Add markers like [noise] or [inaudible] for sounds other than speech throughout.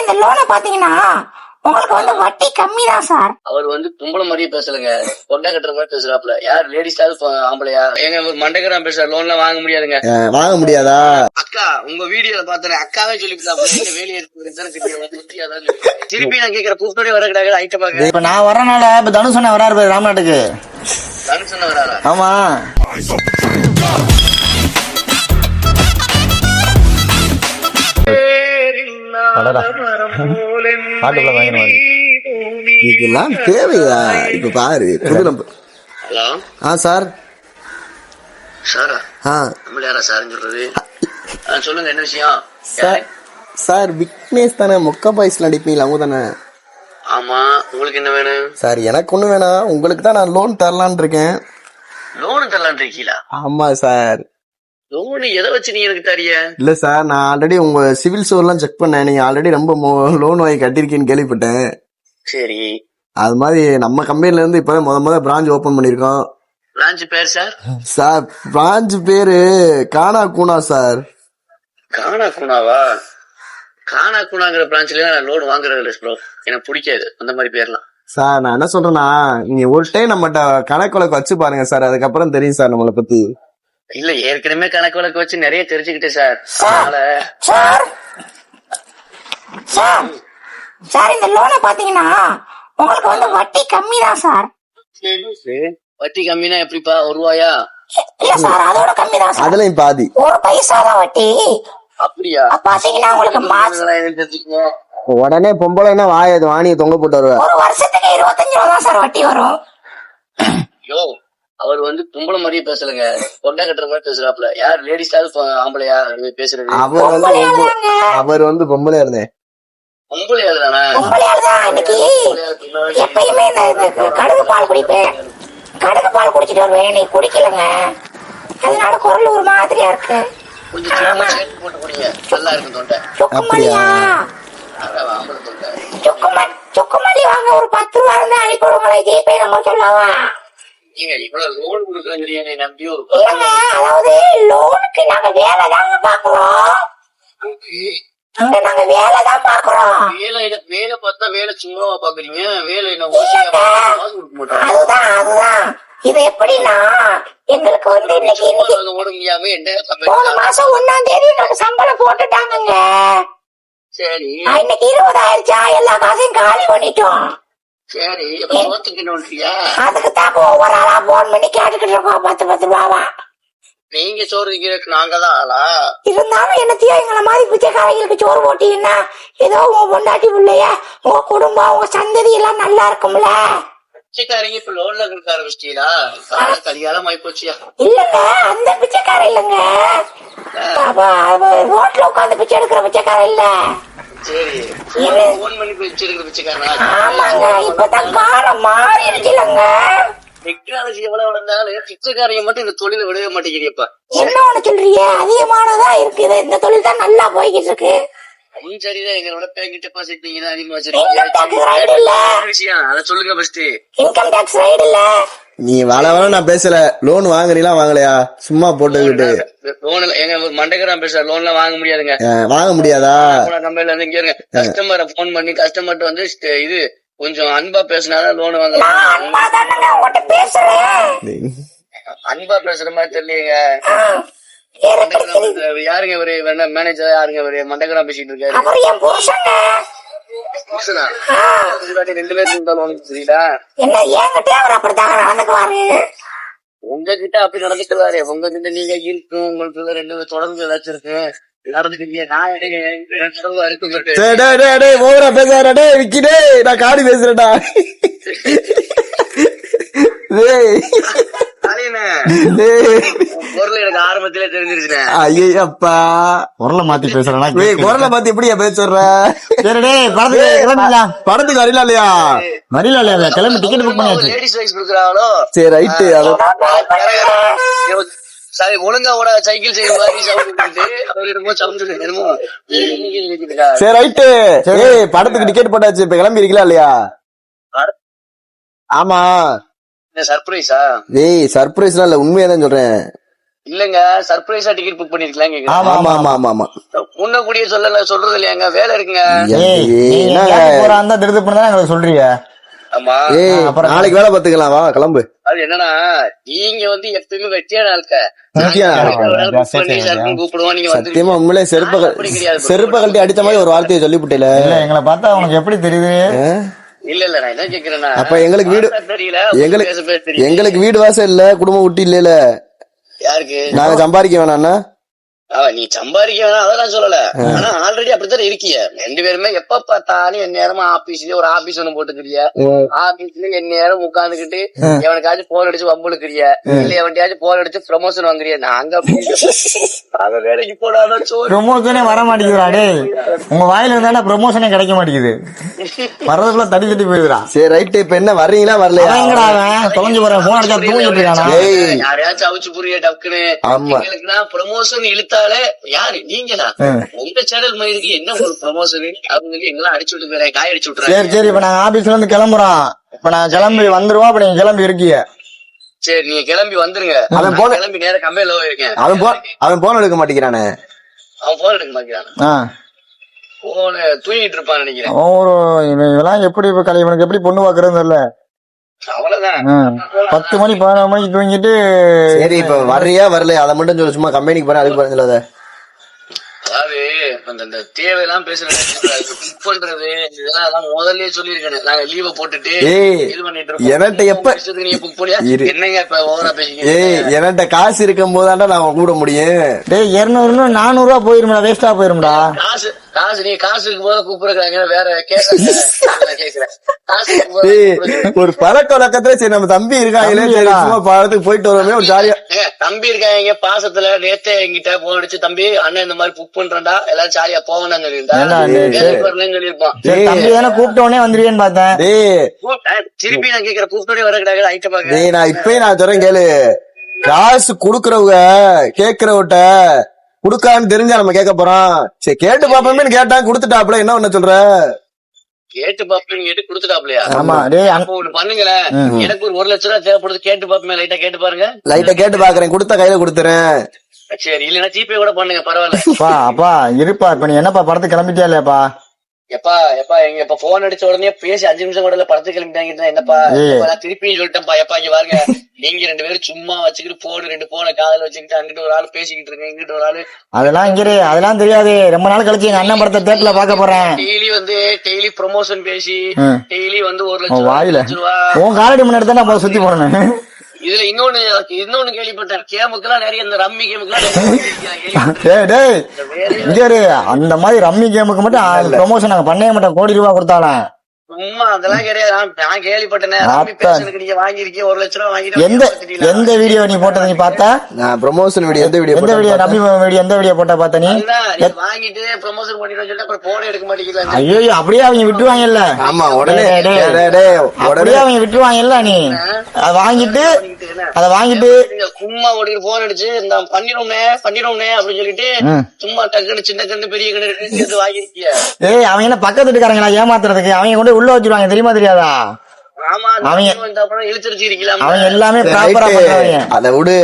Sir இந்த லோனை பாத்தீங்கன்னா உங்களுக்கு வந்து வட்டி கம்மி தான் சார். அவர் வந்து பொம்பளை மாதிரியே பேசலங்க. பொண்டை கட்டுற மாதிரி பேசுறாப்ல யார் லேடிஸாவது ஆம்பளையா? ஏங்க ஒரு மண்டகரம் பேசுற லோன் எல்லாம் வாங்க முடியாதுங்க. வாங்க முடியாதா? அக்கா உங்க வீடியோல பார்த்தேன் அக்காவே சொல்லிவிட்டாப்ல வேலையை திருப்பி நான் கேக்குற கூப்பிட்டோடய வர கிடையாது ஐட்டமாக்கு இப்ப நான் வரனால இப்ப தனுஷ் அண்ணன் வராரு ராம்நாட்டுக்கு. தனுஷன் வராரா? ஆமா. அடடா. பாட்டுக்குள்ள பயங்கரமா. இதெல்லாம் தேவையா? இப்ப பாரு புது நம்பர் ஹலோ? ஆ சார். சாரா? ஆ. நம்மள யாரா சார்னு சொல்றது? ஆ, சொல்லுங்க என்ன விஷயம்? சார் சார் விக்னேஷ் தானே மொக்க பாய்ஸ்ல அடிப்பீங்களா அவங்க தானே. ஆமா உங்களுக்கு என்ன வேணும்? சார் எனக்கு ஒண்ணு வேணாம். உங்களுக்கு தான் நான் லோன் தரலான் இருக்கேன். லோனு தரலான் இருக்கீங்களா? ஆமா சார். லோனு எதை வச்சு நீ எனக்கு தரிய இல்ல சார் நான் ஆல்ரெடி உங்க சிவில் ஸ்டோர்லாம் செக் பண்ணேன். நீங்க ஆல்ரெடி ரொம்ப லோன் வாங்கி கட்டிருக்கீன்னு கேள்விப்பட்டேன். சரி. அது மாதிரி நம்ம கம்பெனில இருந்து இப்பதான் முத முத பிரான்ச் ஓபன் பண்ணிருக்கோம் பிரான்ச் பேர் சார் சார் பிரான்ச் பேரு கானா கூனா சார். கானா குணாவா கானா குணாங்கிற பிரான்ச்ல நான் லோன் வாங்குறது இல்லை ப்ரோ எனக்கு பிடிக்காது. அந்த மாதிரி பேர்லாம். சார் நான் என்ன சொல்றேன்னா நீங்க ஒரு டைம் நம்மகிட்ட கணக்கு வச்சு பாருங்க சார். அதுக்கப்புறம் தெரியும் சார் நம்மளை பத்தி. இல்ல ஏற்கனவே கணக்கு வழக்கு வச்சு நிறைய தெரிஞ்சுக்கிட்டேன் சார். அதனால சார். சார் சார் இந்த லோனை பாத்தீங்கன்னா உங்களுக்கு வந்து வட்டி கம்மி தான் சார். வட்டி கம்மினா எப்படிப்பா? ஒரு ரூபாயா? இல்ல சார் அதோட கம்மி தான் சார். அதுலயும் பாதி. ஒரு பைசா தான் வட்டி. அப்படியா? அப்ப பாத்தீங்கன்னா உங்களுக்கு மாசம் உடனே பொம்பளைன்னா வாய வாணியை தொங்க போட்டு வருவ? ஒரு வருஷத்துக்கு இருபத்தஞ்சு ரூபா தான் சார் வட்டி வரும். யோ அவர் வந்து பொம்பளை மாதிரியே பேசலங்க. பொண்டை கட்டுற மாதிரி பேசுறாப்ல யார் லேடிஸாவது ஆம்பளையா? பேசுறது. அவர் வந்து அவர் வந்து பொம்பளையா இருந்தேன்? பொம்பளையா தானே எப்பயுமே கடுகு பால் குடிப்பேன். கடுகு பால் குடிச்சிட்டு வருவேன். நீ குடிக்கலங்க. அதனால குரல் ஒரு மாதிரியா இருக்கு. கொஞ்சம் சும்மா சேர்த்து போட்டு குடிங்க. நல்லா இருக்கும் தொண்டை. சுக்குமணியா சுக்குமணி சுக்குமணி வாங்க ஒரு பத்து ரூபா இருந்தா அனுப்பி விடுங்களேன் ஜிபே நம்ம சொல்லவா? நீங்க இவ்வளவு லோன் கொடுக்குறீங்க என்னை நம்பி ஒரு இல்லங்க அதாவது லோனுக்கு நாங்க வேலை தாங்க பாக்குறோம் நாங்க வேலை தான் பாக்குறோம் வேலை வேலை பார்த்தா வேலை சும்மாவா பாக்குறீங்க வேலை என்ன அதுதான் அதுதான். இது எப்படின்னா எங்களுக்கு வந்து இன்னைக்கு சம்பளம் மாசம் ஒன்னாம் தேதி எங்களுக்கு சம்பளம் போட்டுட்டாங்கங்க. சரி. இன்னைக்கு இருபது ஆயிடுச்சா எல்லா காசையும் காலி பண்ணிட்டோம். சரி அப்ப சோத்துக்கு என்ன பண்றியா அதுக்கு தான் ஒவ்வொரு ஆளா போன் பண்ணி கேட்டுக்கிட்டு இருக்கோம். பத்து பத்து ரூபாவா நீங்க சோறு வைக்கிறதுக்கு நாங்க தான் ஆளா? இருந்தாலும் என்னத்தையோ எங்களை மாதிரி பிச்சைக்காரங்களுக்கு சோறு போட்டீங்கன்னா ஏதோ உங்க பொண்டாட்டி பிள்ளைய உங்க குடும்பம் உங்க சந்ததி எல்லாம் நல்லா இருக்கும்ல. பிச்சைக்காரங்க இப்ப லோன்ல கொடுக்க ஆரம்பிச்சிட்டீங்களா கல்யாணம் ஆயி போச்சியா இல்லங்க அந்த பிச்சைக்கார இல்லங்க. ரோட்ல உட்காந்து பிச்சை எடுக்கிற பிச்சைக்கார இல்ல. சரி. போன் பண்ணி பிச்சைக்காரனா? ஆமாங்க இப்பதான் காலம் மாறிடுச்சுலங்க டெக்னாலஜி எவ்வளவு வளர்ந்தாலும் பிச்சைக்காரங்க மட்டும் இந்த தொழில விடவே மாட்டேங்கிறீப்பா என்ன ஒண்ணு சொல்றீங்க? அதிகமானதா இருக்குது. இந்த தொழில் தான் நல்லா போய்கிட்டு இருக்கு. சரிதான். எங்களோட பேங்கிட்ட டெபாசிட் நீங்க தான் அதிகமா இல்ல. வச்சிருக்கீங்க. விஷயம். அதை சொல்லுங்க ஃபர்ஸ்ட் இன்கம் டேக்ஸ் ரைடு இல்ல நீ வள வள நான் பேசல. லோன் வாங்குறீங்களா வாங்கலையா? சும்மா போட்டுக்கிட்டு. லோன் எங்க ஒரு மண்டகரம் பேசுற லோன் எல்லாம் வாங்க முடியாதுங்க. வாங்க முடியாதா? கம்பெனில இருந்து இங்க இருங்க. கஸ்டமரை போன் பண்ணி கஸ்டமர்ட்ட வந்து இது கொஞ்சம் அன்பா பேசினாதான் லோன் வாங்கலாம். அன்பா பேசுற மாதிரி தெரியலங்க யாருங்க இவரு? வேணா மேனேஜர் யாருங்க இவரு? மண்டகரம் பேசிட்டு இருக்காரு. ரெண்டு பேருக்கு இருந்தா லோன் தெரியல உங்ககிட்ட அப்படி நடந்துக்கிறாரு உங்ககிட்ட நீங்க இருக்கும் உங்களுக்கு ரெண்டு பேரும் தொடர்ந்து ஏதாச்சும் இருக்கு. நான் காடி பேசுறேன்டா. [laughs] ஆரம்பத்திலே ஐயப்பா குரலை மாத்தி பேசுறேன்னா டேய் குரலை பார்த்து எப்படியா பேசுற சரி டேய் படத்துக்கு கிளம்பிடலாம் படத்துக்கு வரல இல்லையா? வரல இல்லையா? கிளம்பி டிக்கெட் புக் பண்ணியாச்சு. லேடிஸ் வைஸ் கொடுக்குறாங்களோ? சரி சரி ஒழுங்கா ஓட சைக்கிள் செய்ய மாதிரி சரி ரைட்டு. ஏய் படத்துக்கு டிக்கெட் போட்டாச்சு. இப்ப கிளம்பி இருக்கீங்களா இல்லையா ஆமா. சர்ப்ரைஸா டேய் சர்ப்ரைஸ்லாம் இல்ல உண்மையா தான் சொல்றேன். இல்லங்க சர்ப்ரைஸா டிக்கெட் புக் பண்ணிருக்கலாம் கேக்குறேன். ஆமா ஆமா ஆமா ஆமா. ஆமா முன்ன கூடிய சொல்லல சொல்றது இல்லையாங்க? வேலை இருக்குங்க. ஏய் நீங்க என்னங்க? கேட்க போறா இருந்தா திருது பண்ணதான் எங்களுக்கு சொல்றீங்க. ஆமா. ஏய் அப்புறம் நாளைக்கு வேலை பார்த்துக்கலாம் வா கிளம்பு. அது என்னன்னா நீங்க வந்து எப்பயுமே வெட்டியான ஆளுக்க. சத்தியமா உண்மையிலே செருப்ப. செருப்ப கழட்டி அடிச்ச மாதிரி ஒரு வார்த்தையை சொல்லிவிட்டேல. எங்களை பார்த்தா உனக்கு எப்படி தெரியுது? இல்ல இல்ல நான் என்ன கேக்குறேன்னா அப்ப எங்களுக்கு வீடு- தெரியல எங்களுக்கு எங்களுக்கு வீடு வாசல் இல்ல குடும்பம் விட்டு இல்ல யாருக்கு? நாங்க சம்பாதிக்க வேணாம்னா நீ சம்பாதிக்க வேணாம் அதெல்லாம் சொல்லல. ஆனா ஆல்ரெடி அப்படித்தான் இருக்கீங்க ரெண்டு பேருமே எப்ப பார்த்தாலும் என் நேரமா ஆபீஸ்லயே ஒரு ஆபீஸ் ஒண்ணு போட்டுக்கிறிய. ஆபீஸ்ல என் நேரம் உட்கார்ந்துகிட்டு எவனுக்காச்சும் போன் அடிச்சு வம்புழுக்கிறிய. இல்ல எவன்டையாச்சும் போன் அடிச்சு ப்ரமோஷன் வாங்குறிய. நாங்க. அவ வேலைக்கு போனாலும் சோறு ப்ரொமோஷனே வர மாட்டேங்குதுடா டேய். உங்க வாயில இருந்தா ப்ரொமோஷனே கிடைக்க மாட்டேங்குது. வர்றதுக்குள்ள தடி தட்டி போயிடுறா சரி ரைட் இப்ப என்ன வர்றீங்களா வரலையா? அவன் எங்கடா அவன். தொலைஞ்சு போறேன். போன் அடிச்சா தூங்கிட்டு இருக்கானா. யாரையாச்சும் அவிச்சு புரிய டக்குன்னு. ஆமா. எங்களுக்கு ப்ரமோஷன் இழுத்தாலே யாரு? நீங்களா? உங்க சேனல் மயிலுக்கு என்ன ஒரு ப்ரமோஷன் சொல்லி எங்கெல்லாம் அடிச்சு விட்டு காய அடிச்சு விட்டுறாங்க. சரி சரி இப்ப நாங்க ஆபீஸ்ல இருந்து கிளம்புறோம். இப்ப நான் கிளம்பி வந்துருவோம் இப்ப நீங்க கிளம்பி இருக்கீங்க. சரி நீங்க கிளம்பி வந்துருங்க. அவன் நான் போன- கிளம்பி நேரம் கம்பெனில இருக்கேன். அவன் போ அவன் போன் எடுக்க மாட்டேங்கிறானே. அவன் போன் எடுக்க மாட்டேங்கிறான்? போன தூங்கிட்டு இருப்பான்னு நினைக்கிறேன். ஒரு இவன் இதெல்லாம் எப்படி இப்ப கலை இவனுக்கு எப்படி பொண்ணு பாக்குறதுன்னு தெரியல. பத்து மணி பதினொரு மணிக்கு தூங்கிட்டு சரி இப்ப வர்றியா வரலையா? அதை மட்டும் சொல்லு சும்மா கம்பெனிக்கு போறேன் அதுக்கு போறேன் சொல்லாத. அதாவது அந்த இந்த தேவையெல்லாம் பேசுறது புக் பண்றது இதெல்லாம் அதான் முதல்லயே சொல்லிருக்கேன் நாங்க லீவ போட்டுட்டு ஏய், இது பண்ணிட்டு இருக்கோம். என்கிட்ட எப்ப- நீங்க புக் பண்ணியா. என்னங்க இப்ப ஓவரா பேசிக்கிறீங்க ஏய் என்கிட்ட காசு இருக்கும் போதாண்டா நான் கூட முடியும். டேய் இருநூறு நானூறு ரூபா போயிரும்டா வேஸ்டா போயிரும்டா. காசு காசு நீ காசு இருக்கும் போது கூப்பிடுறாங்க வேற கூப்பிடுறாங்க. ஒரு பழக்க வழக்கத்துல சரி நம்ம தம்பி இருக்காங்களே சரி? சும்மா பழத்துக்கு போயிட்டு வருவோமே ஒரு ஜாலியா. தம்பி இருக்காங்க பாசத்துல நேத்தே என்கிட்ட போன் அடிச்சு தம்பி அண்ணன் இந்த மாதிரி புக் பண்றேன்டா எல்லாரும் ஜாலியா போங்கன்னு சொல்லியிருந்தா ஏண்டா, டேய், வேலைக்கு வரலன்னு சொல்லியிருப்பான். சரி தம்பி தானே கூப்பிட்ட உடனே வந்துருவேன்னு பார்த்தேன். திருப்பி நான் கேக்குற கூப்பிட்டோடய வர கிடையாது ஐட்டம் பாக்க நான் இப்பயே நான் சொல்றேன் கேளு. காசு குடுக்கறவங்க கேக்குறவட்ட குடுக்கான்னு தெரிஞ்சா நம்ம கேட்க போறோம். சரி கேட்டு பாப்போமேன்னு கேட்டான் குடுத்துட்டாப்ல என்ன ஒண்ணு சொல்ற? கேட்டு பாப்பேன் கேட்டு கொடுத்துட்டாப்லையா ஆமா. டேய் அங்க- ஒண்ணு பண்ணுங்களேன் எனக்கு ஒரு ஒரு லட்சம் ரூபாய் தேவைப்படுது கேட்டு பாப்போமே லைட்டா கேட்டு பாருங்க. லைட்டா கேட்டு பாக்குறேன் கொடுத்த கையில கொடுத்துறேன். சரி இல்லன்னா ஜிபே கூட பண்ணுங்க பரவாயில்ல. அப்பா அப்பா இருப்பா இப்ப நீ என்னப்பா படத்துக்கு கிளம்பிட்டியா இல்லையாப்பா? எப்பா எப்பா எங்க இப்ப போன் அடிச்ச உடனே பேசி அஞ்சு நிமிஷம் கூட படத்துக்கு கிளம்பிட்டாங்க என்னப்பா? நான் திருப்பி சொல்லிட்டேன்ப்பா எப்பா இங்க பாருங்க நீங்க ரெண்டு பேரும் சும்மா வச்சுக்கிட்டு போன் ரெண்டு போனை காதுல வச்சுக்கிட்டு அங்கிட்டு ஒரு ஆள் பேசிக்கிட்டு இருக்கேன் இங்கிட்டு ஒரு ஆளு. அதெல்லாம் இங்க இரு, அதெல்லாம் தெரியாது. ரொம்ப நாள் கழிச்சு எங்க அண்ணன் படத்தை தேட்டர்ல பார்க்க போறேன். டெய்லி வந்து டெய்லி ப்ரொமோஷன் பேசி. டெய்லி வந்து ஒரு லட்சம் வாயில. உன் காலடி முன்னாடி தான் நான் சுத்தி போறேன் இதுல இன்னொன்னு இன்னொன்னு கேள்விப்பட்டேன். கேமுக்கெல்லாம் நிறைய இந்த ரம்மி கேமுக்கெல்லாம் [laughs] அந்த மாதிரி ரம்மி கேமுக்கு மட்டும் ப்ரொமோஷன் நாங்க பண்ணவே மாட்டோம். கோடி ரூபாய் கொடுத்தாலும். சும்மா அதெல்லாம் கிடையாது. நான் கேள்விப்பட்டேன். நீங்க வாங்கிருக்கீங்க ஒரு லட்சம் ரூபா வாங்கிட்டு எந்த? எந்த வீடியோ நீ போட்டது நீ பார்த்த? நான் ப்ரொமோஷன் வீடியோ எந்த வீடியோ எந்த வீடியோ ரம்மி வீடியோ எந்த வீடியோ போட்ட பார்த்த நீ? வாங்கிட்டு ப்ரமோஷன் பண்ணிட்டு சொல்லிட்டு அப்புறம் போட எடுக்க மாட்டேங்கிறாங்க ஐயோ அப்படியே அவங்க விட்டுருவாங்கல்ல? ஆமா உடனே. உடனே. அப்படியே அவங்க விட்டுருவாங்கல்ல நீ? அதை வாங்கிட்டு அதை வாங்கிட்டு. சும்மா ஓடிட்டு போன் அடிச்சு இந்த பண்ணிடும்னே பண்ணிடும்னே அப்படின்னு சொல்லிட்டு. சும்மா டக்குன்னு சின்ன கண்ணு பெரிய கண்ணு வாங்கிருக்கீங்க ஏய் அவங்க என்ன பக்கத்து வீட்டுக்காரங்களா ஏமாத்துறதுக்கு? அவங்க கொண்டு உள்ள வச்சிருவாங்க தெரியுமா தெரியாதா ஆமா அவங்க- எல்லாமே ப்ராப்பரா அதை விடு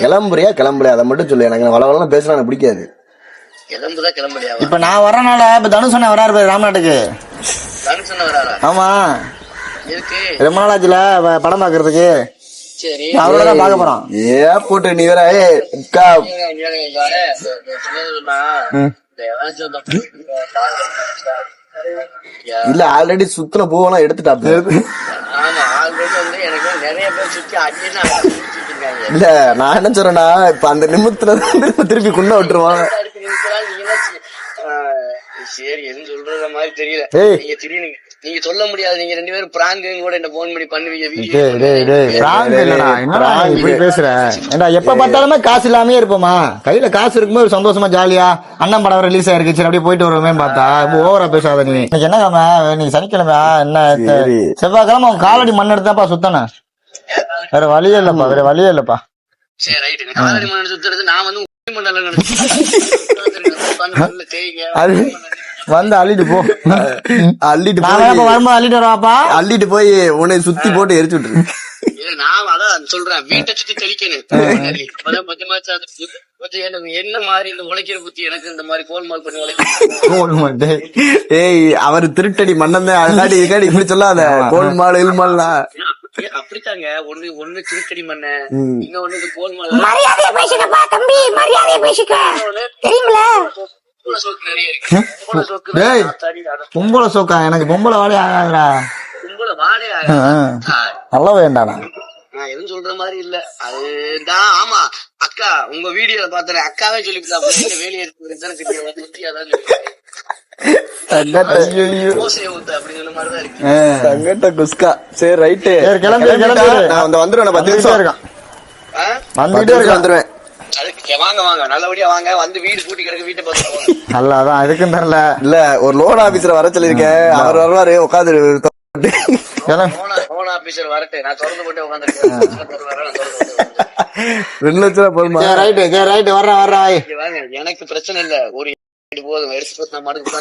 கிளம்புறியா கிளம்பலையா அதை மட்டும் சொல்லு எனக்கு வளவலாம் பேசுனா எனக்கு பிடிக்காது இப்ப நான் வரனால இப்ப தனுஷ் அண்ணன் வராரு பாரு ராம்நாட்டுக்கு ஆமா இருக்கு ரொம்ப நாள் ஆச்சுல படம் பாக்குறதுக்கு சரி அவரோட தான் பாக்க போறோம் ஏ போட்டு நீ வேற இல்ல ஆல்ரெடி சுத்தின பூவெல்லாம் எடுத்துட்டாப்ல. [laughs] ஆமா ஆல்ரெடி வந்து எனக்கு நிறைய பேர் சுத்தி அடின்னு அடிச்சுட்டு இருக்காங்க. இல்ல நான் என்ன சொல்றேன்னா இப்ப அந்த நிமித்துல தான் திருப்பி திருப்பி குண்ட விட்டுருவான். [laughs] சரி எதுவும் சொல்ற மாதிரி தெரியல. நீங்க திடீர்னு நீங்க சொல்ல முடியாது. நீங்க ரெண்டு பேரும் பிராங்கு கூட என்ன போன் பண்ணி பண்ணுவீங்க டேய் வீடியோ டேய் டேய். பிராங்க் இல்லடா என்னடா? இப்படி பேசுற? ஏண்டா எப்ப பார்த்தாலுமே காசு இல்லாமயே இருப்போமா? கையில காசு இருக்கும்போது சந்தோஷமா ஜாலியா அண்ணன் படம் ரிலீஸ் ஆயிருக்கு சரி அப்படியே போயிட்டு வருவோமே பார்த்தா ஓவரா பேசாத நீ. இன்னைக்கு என்ன கிழமை நீ சனிக்கிழமை என்ன. செவ்வாய்க்கிழமை உன் காலடி மண் எடுத்தாப்பா சுத்தணும் வேற வழியே இல்லப்பா வேற வழியே இல்லப்பா. சரி ரைட் காலடி மண் சுத்துறது நான் வந்து [laughs] அது வந்து அள்ளிட்டு போ. அள்ளிட்டு போய் வரும்போது அள்ளிட்டு வரவாப்பா? அள்ளிட்டு போய் உன்னை சுத்தி போட்டு எரிச்சு விட்டுரு. நான் அதான் சொல்றேன். வீட்டை சுத்தி தெளிக்கணும். அப்பதான் அது என்ன- என்ன மாதிரி இந்த உழைக்கிற புத்தி எனக்கு இந்த மாதிரி கோல்மால் பண்ணி உழைக்க. ஏய் அவர் திருட்டடி மன்னன் தான் அதுக்காடி இதுக்காடி இப்படி சொல்லாத. கோல்மால் இல்மால்லாம் ஏன் அப்படித்தாங்க? ஒண்ணு ஒண்ணு திருக்கடி மண்ண இன்னொன்னு இது கோல்மால் மரியாதையா பேசுங்கப்பா தம்பி மரியாதையா பேசிக்க. தெரியுமில பூனை சோக்கு நிறைய இருக்கு. பூனை சோக்கு டேய். பொம்பளை சோக்கா? எனக்கு பொம்பளை வேலையே ஆகாதுடா. கும்பல வாடே ஆ, நல்ல வேண்டாடா. நான் எதுவும் சொல்ற மாதிரி இல்ல. அதுதான் ஆமா. அக்கா உங்க வீடியோல பாத்தேன் அக்காவே சொல்லிவிட்டா வேலையை தங்கட்ட குஸ்கா. சரி ரைட்டு. கிளம்பு, கிளம்பு. நான் வந்து வந்துருவேன் பத்து வந்துட்டே நிமிஷம். இருக்கான். வந்துட்டே இருக்கான். வந்துருவேன். வாங்க வாங்க. நல்லபடியா வாங்க. வந்து வீடு கூட்டி கிடக்கு வீட்டை பார்த்து போங்க. நல்லா அதான் அதுக்கும் தரல இல்ல ஒரு லோன் ஆபீசர் வர சொல்லிருக்கேன் அவர் வருவாரு உட்காந்து போன ஆபீசர் வரட்டு. நான் திறந்து போட்டு உட்காந்துருக்கேன் ரெண்டு லட்சம் ரூபா போதுமா? சரி ரைட்டு வர்றேன் வர்றேன் எனக்கு பிரச்சனை இல்ல. ஒரு போதும். எடுத்து நான் மறுக்கு